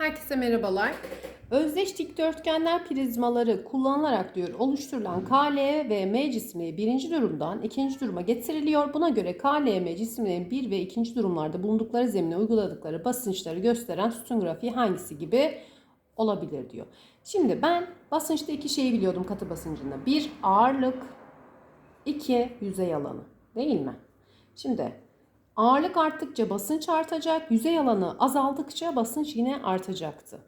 Herkese merhabalar. Özdeş dikdörtgenler prizmaları kullanılarak diyor oluşturulan KL ve M cismi birinci durumdan ikinci duruma getiriliyor. Buna göre KLM cisimlerin bir ve ikinci durumlarda bulundukları zemine uyguladıkları basınçları gösteren sütun grafiği hangisi gibi olabilir diyor. Şimdi ben basınçta iki şeyi biliyordum katı basıncında. Bir ağırlık, iki yüzey alanı değil mi? Şimdi Ağırlık arttıkça basınç artacak, yüzey alanı azaldıkça basınç yine artacaktı.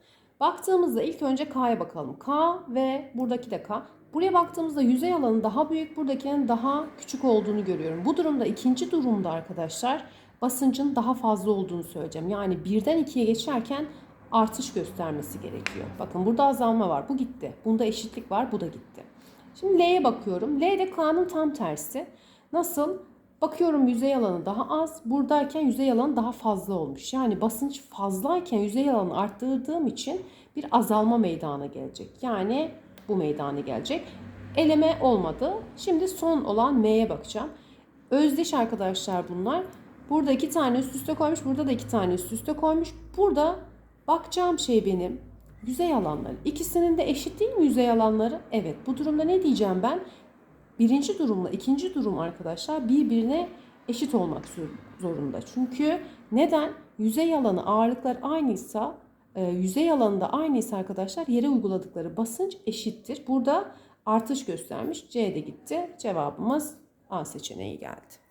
Baktığımızda ilk önce K'ya bakalım. K ve buradaki de K. Buraya baktığımızda yüzey alanı daha büyük, buradakinin daha küçük olduğunu görüyorum. Bu durumda ikinci durumda arkadaşlar basıncın daha fazla olduğunu söyleyeceğim. Yani birden ikiye geçerken artış göstermesi gerekiyor. Bakın burada azalma var. Bu gitti. Bunda eşitlik var. Bu da gitti. Şimdi L'ye bakıyorum. L de K'nın tam tersi. Nasıl? Bakıyorum yüzey alanı daha az. Buradayken yüzey alanı daha fazla olmuş. Yani basınç fazlayken yüzey alanı arttırdığım için bir azalma meydana gelecek. Yani bu meydana gelecek. Eleme olmadı. Şimdi son olan M'ye bakacağım. Özdeş arkadaşlar bunlar. Burada iki tane üst üste koymuş. Burada da iki tane üst üste koymuş. Burada bakacağım şey benim yüzey alanları. İkisinin de eşit değil mi yüzey alanları? Evet. Bu durumda ne diyeceğim ben? Birinci durumla ikinci durum arkadaşlar birbirine eşit olmak zorunda. Çünkü neden? Yüzey alanı ağırlıklar aynıysa e, yüzey alanında aynıysa arkadaşlar yere uyguladıkları basınç eşittir. Burada artış göstermiş. C de gitti. Cevabımız A seçeneği geldi.